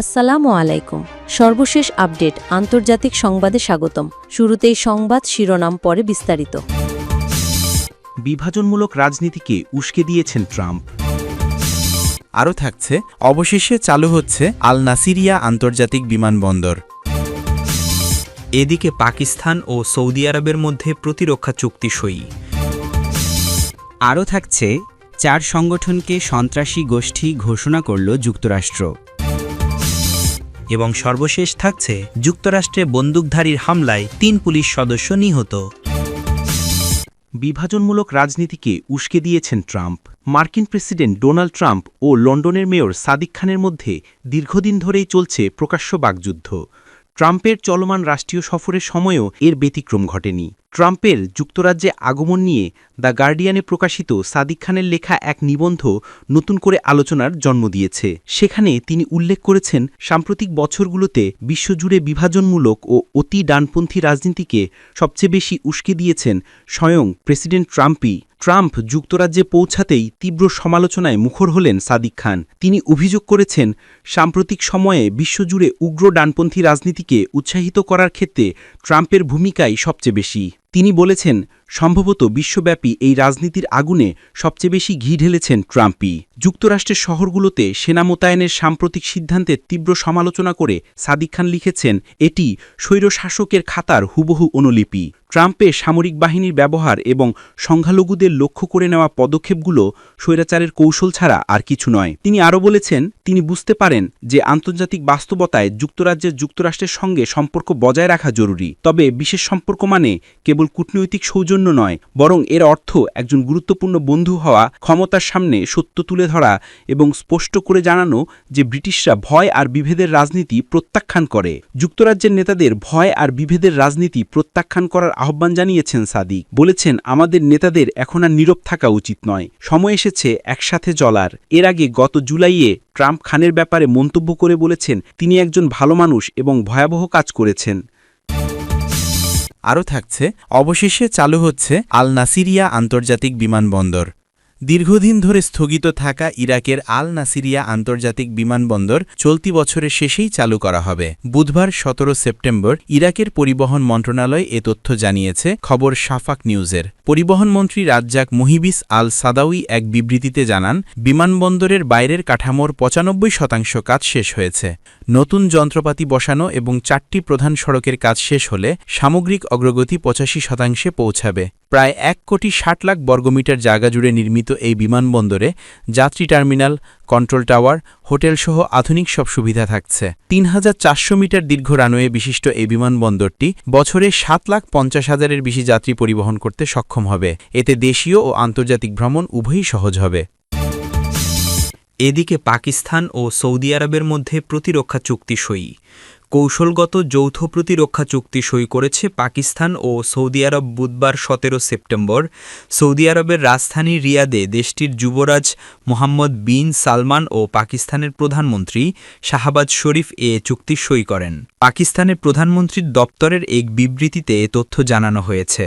আসসালামু আলাইকুম। সর্বশেষ আপডেট, আন্তর্জাতিক সংবাদে স্বাগতম। শুরুতেই সংবাদ শিরোনাম, পরে বিস্তারিত। বিভাজনমূলক রাজনীতিকে উস্কে দিয়েছেন ট্রাম্প। আরও থাকছে, অবশেষে চালু হচ্ছে আল নাসিরিয়া আন্তর্জাতিক বিমানবন্দর। এদিকে পাকিস্তান ও সৌদি আরবের মধ্যে প্রতিরক্ষা চুক্তি সই। আরও থাকছে, চার সংগঠনকে সন্ত্রাসী গোষ্ঠী ঘোষণা করল যুক্তরাষ্ট্র। এবং সর্বশেষ থাকছে যুক্তরাষ্ট্রে বন্দুকধারীর হামলায় তিন পুলিশ সদস্য নিহত। বিভাজনমূলক রাজনীতিকে উস্কে দিয়েছেন ট্রাম্প। মার্কিন প্রেসিডেন্ট ডোনাল্ড ট্রাম্প ও লন্ডনের মেয়র সাদিক খানের মধ্যে দীর্ঘদিন ধরেই চলছে প্রকাশ্য বাগযুদ্ধ ট্রাম্পের চলমান রাষ্ট্রীয় সফরের সময়ও এর ব্যতিক্রম ঘটেনি। ট্রাম্পের যুক্তরাজ্যে আগমন নিয়ে দ্য গার্ডিয়ানে প্রকাশিত সাদিক খানের লেখা এক নিবন্ধ নতুন করে আলোচনার জন্ম দিয়েছে। সেখানে তিনি উল্লেখ করেছেন, সাম্প্রতিক বছরগুলোতে বিশ্বজুড়ে বিভাজনমূলক ও অতি ডানপন্থী রাজনীতিকে সবচেয়ে বেশি উস্কে দিয়েছেন স্বয়ং প্রেসিডেন্ট ট্রাম্পই। ট্রাম্প যুক্তরাজ্যে পৌঁছাতেই তীব্র সমালোচনায় মুখর হলেন সাদিক খান। তিনি অভিযোগ করেছেন, সাম্প্রতিক সময়ে বিশ্বজুড়ে উগ্র ডানপন্থী রাজনীতিকে উৎসাহিত করার ক্ষেত্রে ট্রাম্পের ভূমিকাই সবচেয়ে বেশি। তিনি বলেছেন সম্ভবত বিশ্বব্যাপী এই রাজনীতির আগুনে সবচেয়ে বেশি ঘি ঢেলেছেন ট্রাম্পই। যুক্তরাষ্ট্রের শহরগুলোতে সেনা মোতায়েনের সাম্প্রতিক সিদ্ধান্তের তীব্র সমালোচনা করে সাদিক খান লিখেছেন, এটি স্বৈরশাসকের খাতার হুবহু অনুলিপি। ট্রাম্পের সামরিক বাহিনীর ব্যবহার এবং সংখ্যালঘুদের লক্ষ্য করে নেওয়া পদক্ষেপগুলো স্বৈরাচারের কৌশল ছাড়া আর কিছু নয়। তিনি আরও বলেছেন, তিনি বুঝতে পারেন যে আন্তর্জাতিক বাস্তবতায় যুক্তরাজ্যের যুক্তরাষ্ট্রের সঙ্গে সম্পর্ক বজায় রাখা জরুরি। তবে বিশেষ সম্পর্ক মানে কেবল কূটনৈতিক সৌজন্য নয়, বরং এর অর্থ একজন গুরুত্বপূর্ণ বন্ধু হওয়া, ক্ষমতার সামনে সত্য তুলে ধরা এবং স্পষ্ট করে জানানো যে ব্রিটিশরা ভয় আর বিভেদের রাজনীতি প্রত্যাখ্যান করে। যুক্তরাজ্যের নেতাদের ভয় আর বিভেদের রাজনীতি প্রত্যাখ্যান করার আহ্বান জানিয়েছেন সাদিক। বলেছেন, আমাদের নেতাদের এখন আর নীরব থাকা উচিত নয়। সময় এসেছে একসাথে চলার। এর আগে গত জুলাইয়ে ট্রাম্প খানের ব্যাপারে মন্তব্য করে বলেছেন, তিনি একজন ভালো মানুষ এবং ভয়াবহ কাজ করেছেন। আরও থাকছে অবশেষে চালু হচ্ছে আল নাসিরিয়া আন্তর্জাতিক বিমানবন্দর। দীর্ঘদিন ধরে স্থগিত থাকা ইরাকের আল নাসিরিয়া আন্তর্জাতিক বিমানবন্দর চলতি বছরের শেষেই চালু করা হবে। বুধবার সতেরো সেপ্টেম্বর ইরাকের পরিবহন মন্ত্রণালয় এ তথ্য জানিয়েছে, খবর শাফাক নিউজের। পরিবহনমন্ত্রী রাজ্জাক মুহিবিস আল সাদাউই এক বিবৃতিতে জানান, বিমানবন্দরের বাইরের কাঠামোর পঁচানব্বই শতাংশ কাজ শেষ হয়েছে। নতুন যন্ত্রপাতি বসানো এবং চারটি প্রধান সড়কের কাজ শেষ হলে সামগ্রিক অগ্রগতি পঁচাশি শতাংশে পৌঁছাবে। প্রায় এক কোটি ষাট লাখ বর্গমিটার জায়গা জুড়ে নির্মিত এই বিমানবন্দরে যাত্রী টার্মিনাল, কন্ট্রোল টাওয়ার, হোটেলসহ আধুনিক সব সুবিধা থাকছে। তিন হাজার চারশো মিটার দীর্ঘ রানওয়ে বিশিষ্ট এই বিমানবন্দরটি বছরে সাত লাখ পঞ্চাশ হাজারের বেশি যাত্রী পরিবহন করতে সক্ষম হবে। এতে দেশীয় ও আন্তর্জাতিক ভ্রমণ উভয়ই সহজ হবে। এদিকে পাকিস্তান ও সৌদি আরবের মধ্যে প্রতিরক্ষা চুক্তি সই। কৌশলগত যৌথ প্রতিরক্ষা চুক্তি সই করেছে পাকিস্তান ও সৌদি আরব বুধবার সতেরো সেপ্টেম্বর। সৌদি আরবের রাজধানী রিয়াদে দেশটির যুবরাজ মোহাম্মদ বিন সালমান ও পাকিস্তানের প্রধানমন্ত্রী শাহবাজ শরীফ এ চুক্তি সই করেন। পাকিস্তানের প্রধানমন্ত্রীর দপ্তরের এক বিবৃতিতে এ তথ্য জানানো হয়েছে।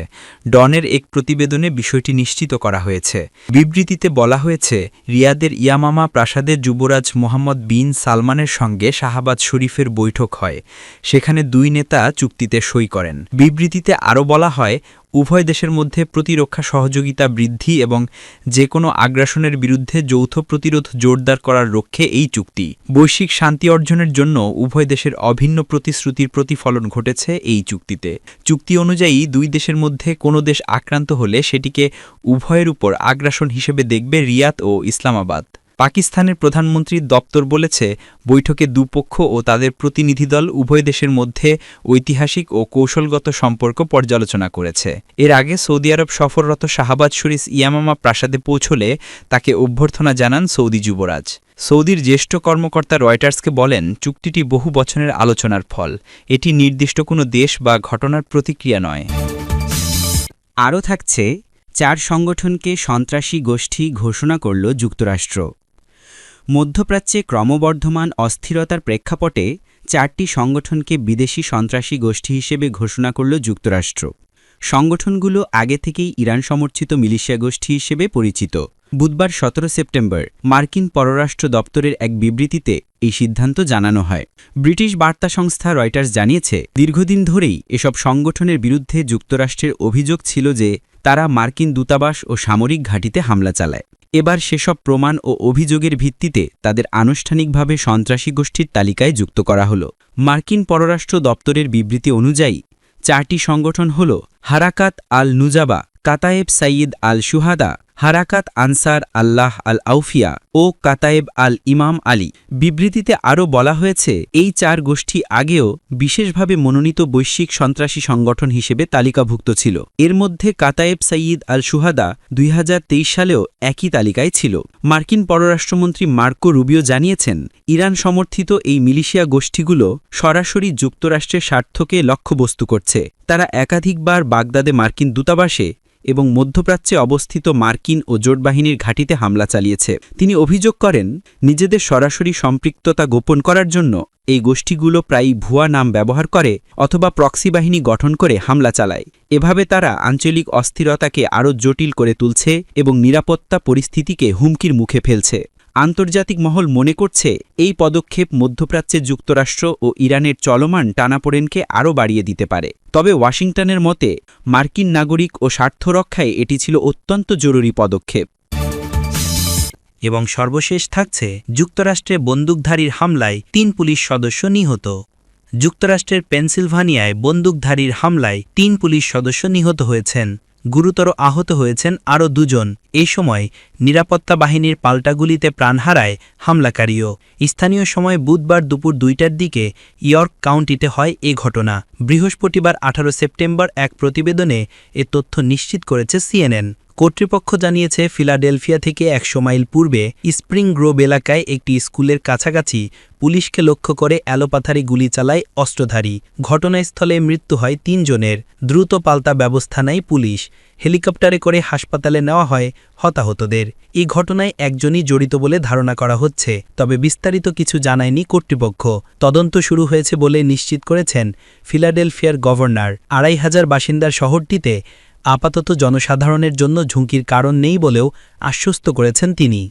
ডনের এক প্রতিবেদনে বিষয়টি নিশ্চিত করা হয়েছে। বিবৃতিতে বলা হয়েছে, রিয়াদের ইয়ামামা প্রাসাদের যুবরাজ মোহাম্মদ বিন সালমানের সঙ্গে শাহবাজ শরীফের বৈঠক হয়। সেখানে দুই নেতা চুক্তিতে সই করেন। বিবৃতিতে আরও বলা হয়, উভয় দেশের মধ্যে প্রতিরক্ষা সহযোগিতা বৃদ্ধি এবং যে কোনো আগ্রাসনের বিরুদ্ধে যৌথ প্রতিরোধ জোরদার করার লক্ষ্যে এই চুক্তি। বৈশ্বিক শান্তি অর্জনের জন্য উভয় দেশের অভিন্ন প্রতিশ্রুতির প্রতিফলন ঘটেছে এই চুক্তিতে। চুক্তি অনুযায়ী দুই দেশের মধ্যে কোনো দেশ আক্রান্ত হলে সেটিকে উভয়ের উপর আগ্রাসন হিসেবে দেখবে রিয়াদ ও ইসলামাবাদ। পাকিস্তানের প্রধানমন্ত্রীর দপ্তর বলেছে, বৈঠকে দুপক্ষ ও তাদের প্রতিনিধিদল উভয় দেশের মধ্যে ঐতিহাসিক ও কৌশলগত সম্পর্ক পর্যালোচনা করেছে। এর আগে সৌদি আরব সফররত শাহবাজ শরীফ ইয়ামামা প্রাসাদে পৌঁছলে তাকে অভ্যর্থনা জানান সৌদি যুবরাজ। সৌদির জ্যেষ্ঠ কর্মকর্তা রয়টার্সকে বলেন, চুক্তিটি বহু বছরের আলোচনার ফল। এটি নির্দিষ্ট কোনো দেশ বা ঘটনার প্রতিক্রিয়া নয়। আরও থাকছে, চার সংগঠনকে সন্ত্রাসী গোষ্ঠী ঘোষণা করল যুক্তরাষ্ট্র। মধ্যপ্রাচ্যে ক্রমবর্ধমান অস্থিরতার প্রেক্ষাপটে চারটি সংগঠনকে বিদেশি সন্ত্রাসী গোষ্ঠী হিসেবে ঘোষণা করল যুক্তরাষ্ট্র। সংগঠনগুলো আগে থেকেই ইরান সমর্থিত মিলিশিয়া গোষ্ঠী হিসেবে পরিচিত। বুধবার সতেরো সেপ্টেম্বর মার্কিন পররাষ্ট্র দপ্তরের এক বিবৃতিতে এই সিদ্ধান্ত জানানো হয়। ব্রিটিশ বার্তা সংস্থা রয়টার্স জানিয়েছে, দীর্ঘদিন ধরেই এসব সংগঠনের বিরুদ্ধে যুক্তরাষ্ট্রের অভিযোগ ছিল যে তারা মার্কিন দূতাবাস ও সামরিক ঘাঁটিতে হামলা চালায়। এবার সেসব প্রমাণ ও অভিযোগের ভিত্তিতে তাদের আনুষ্ঠানিকভাবে সন্ত্রাসী গোষ্ঠীর তালিকায় যুক্ত করা হল। মার্কিন পররাষ্ট্র দপ্তরের বিবৃতি অনুযায়ী, চারটি সংগঠন হল হারাকাত আল নুজাবা কাতায়েব সাইয়দ আল সুহাদা হারাকাত আনসার আল্লাহ আল আউফিয়া ও কাতায়েব আল ইমাম আলী। বিবৃতিতে আরও বলা হয়েছে, এই চার গোষ্ঠী আগেও বিশেষভাবে মনোনীত বৈশ্বিক সন্ত্রাসী সংগঠন হিসেবে তালিকাভুক্ত ছিল। এর মধ্যে কাতায়েব সাইয়দ আল সুহাদা দুই হাজার তেইশ সালেও একই তালিকায় ছিল। মার্কিন পররাষ্ট্রমন্ত্রী মার্কো রুবিও জানিয়েছেন, ইরান সমর্থিত এই মিলিশিয়া গোষ্ঠীগুলো সরাসরি যুক্তরাষ্ট্রের স্বার্থকে লক্ষ্যবস্তু করছে। তারা একাধিকবার বাগদাদে মার্কিন দূতাবাসে এবং মধ্যপ্রাচ্যে অবস্থিত মার্কিন ও জোটবাহিনীর ঘাঁটিতে হামলা চালিয়েছে। তিনি অভিযোগ করেন, নিজেদের সরাসরি সম্পৃক্ততা গোপন করার জন্য এই গোষ্ঠীগুলো প্রায়ই ভুয়া নাম ব্যবহার করে অথবা প্রক্সি বাহিনী গঠন করে হামলা চালায়। এভাবে তারা আঞ্চলিক অস্থিরতাকে আরও জটিল করে তুলছে এবং নিরাপত্তা পরিস্থিতিকে হুমকির মুখে ফেলছে। আন্তর্জাতিক মহল মনে করছে এই পদক্ষেপ মধ্যপ্রাচ্যে যুক্তরাষ্ট্র ও ইরানের চলমান টানাপোড়েনকে আরও বাড়িয়ে দিতে পারে। তবে ওয়াশিংটনের মতে, মার্কিন নাগরিক ও স্বার্থ রক্ষায় এটি ছিল অত্যন্ত জরুরি পদক্ষেপ। এবং সর্বশেষ থাকছে, যুক্তরাষ্ট্রে বন্দুকধারীর হামলায় তিন পুলিশ সদস্য নিহত। যুক্তরাষ্ট্রের পেনসিলভানিয়ায় বন্দুকধারীর হামলায় তিন পুলিশ সদস্য নিহত হয়েছেন। গুরুতর আহত হয়েছেন আরও দুজন। এ সময় নিরাপত্তা বাহিনীর পাল্টাগুলিতে প্রাণ হারায় হামলাকারীও। স্থানীয় সময় বুধবার দুপুর দুইটার দিকে ইয়র্ক কাউন্টিতে হয় এ ঘটনা। বৃহস্পতিবার আঠারো সেপ্টেম্বর এক প্রতিবেদনে এ তথ্য নিশ্চিত করেছে সিএনএন। কর্তৃপক্ষ জানিয়েছে, ফিলাডেলফিয়া থেকে একশো মাইল পূর্বে স্প্রিং গ্রোভ এলাকায় একটি স্কুলের কাছাকাছি পুলিশকে লক্ষ্য করে অ্যালোপাথারি গুলি চালায় অস্ত্রধারী। ঘটনাস্থলে মৃত্যু হয় তিনজনের। দ্রুত পাল্টা ব্যবস্থা নেয় পুলিশ। হেলিকপ্টারে করে হাসপাতালে নেওয়া হয় হতাহতদের। এই ঘটনায় একজনই জড়িত বলে ধারণা করা হচ্ছে, তবে বিস্তারিত কিছু জানায়নি কর্তৃপক্ষ। তদন্ত শুরু হয়েছে বলে নিশ্চিত করেছেন ফিলাডেলফিয়ার গভর্নর। আড়াই হাজার বাসিন্দার শহরটিতে আপাতত জনসাধারণের জন্য ঝুঁকির কারণ নেই বলেও আশ্বস্ত করেছেন তিনি।